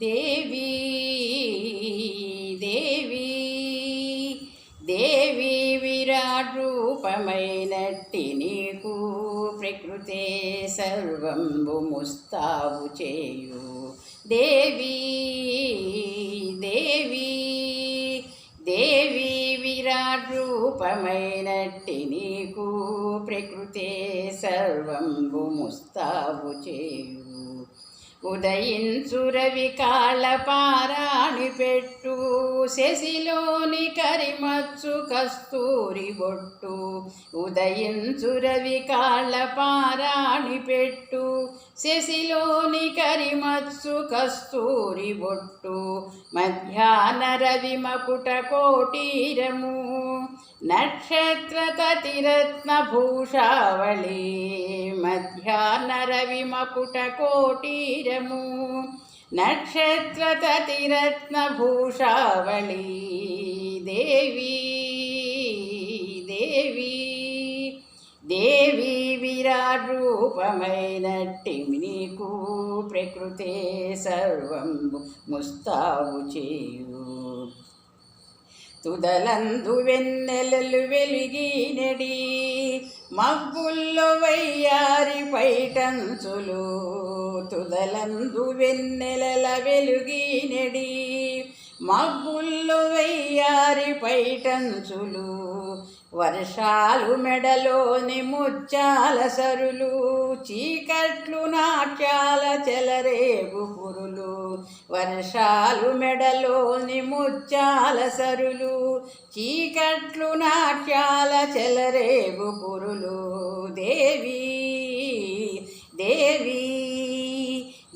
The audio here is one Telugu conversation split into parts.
దేవి దేవి దేవి విరాట్ రూపమైనట్టి నీకు. ప్రకృతే సర్వంబు ముస్తావు చేయు. దేవి దేవి దేవి విరాట్ రూపమైనట్టి నీకు ప్రకృతే సర్వంబు ముస్తావు చేయు. ఉదయించు రవి కాళ్ళ పెట్టు శశిలోని కరిమచ్చు కస్తూరి బొట్టు. ఉదయించు రవి కాళ్ళ పెట్టు శశిలోని కరిమత్సు కస్తూరి బొట్టు. మధ్యాహ్న రవి మకుట కోటీరము నక్షత్ర తతిరత్న భూషావళి. మధ్యాహ్న రవి మకుట కోటీర నక్షత్ర తతిరత్న భూషావళి దేవి దేవి దేవి విరాట్ రూపమైనట్టి నీకు ప్రకృతే సర్వం ముస్తావు చేయు. తుదలందు వెన్నెలలు వెలిగినడి మబ్బుల్లో వయ్యా పైటంచులు తుదలందు వెన్నెలల వెలుగినడి మబ్బుల్లో వయ్యారి పైటంచులు వర్షాలు మెడలోని ముత్యాల సరులు చీకట్లు నాట్యాల చెలరేగు పురులు వర్షాలు మెడలోని ముత్యాల సరులు చీకట్లు నాట్యాల చెలరేగు పురులు దేవి. దేవి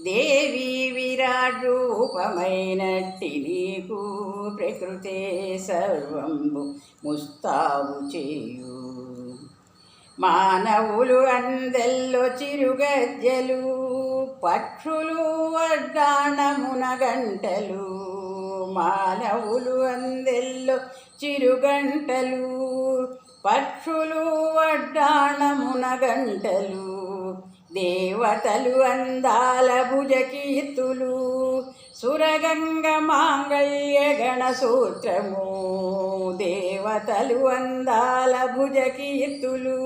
దేవి విరాట్ రూపమైనట్టి నీకు ప్రకృతే సర్వంబు ముస్తావు చేయు. మానవులు అందెల్లో చిరుగజ్జలు పక్షులు వడ్డాణమున గంటలు మానవులు అందెల్లో చిరుగంటలు పక్షులు వడ్డాణమున గంటలు దేవతలు అందాల భుజకీర్తులు సురగంగ మాంగళ్య గణసూత్రము. దేవతలు అందాల భుజకీర్తులు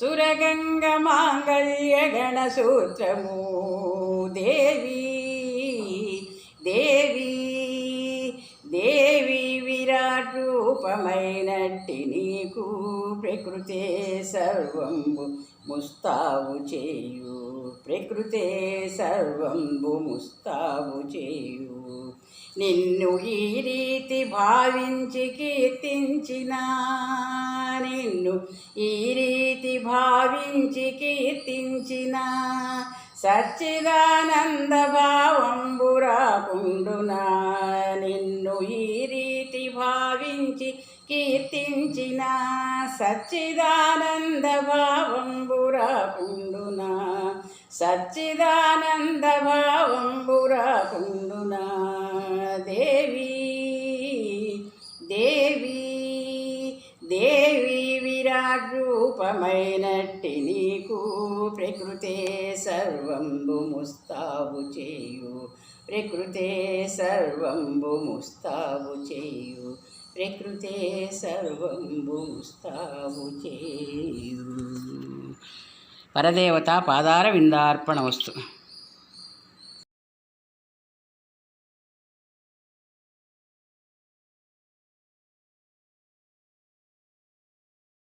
సురగంగ మాంగళ్య గణసూత్రము. దేవి దేవి. దేవి రూపమైనట్టి నీకు ప్రకృతే సర్వంబు ముస్తావు చేయు. ప్రకృతే సర్వంబు ముస్తావు చేయు. నిన్ను ఈ రీతి భావించి కీర్తించిన నిన్ను ఈ రీతి భావించి కీర్తించిన సచ్చిదానంద భావంబురాకుండునా నిన్ను భావించి కీర్తించిన సచ్చిదానంద భావంబురాకుండునా సచ్చిదానంద భావంబురాకుండునా దేవి దేవి దేవి విరాట్ రూపమైనట్టి నీకు ప్రకృతే సర్వంబు ముస్తాబు చేయు ప్రకృతే సర్వంబు ముస్తాబు చేయు. ప్రకృతే సర్వం ముస్తావు చేయు పరదేవత పాదార విందార్పణ వస్తు.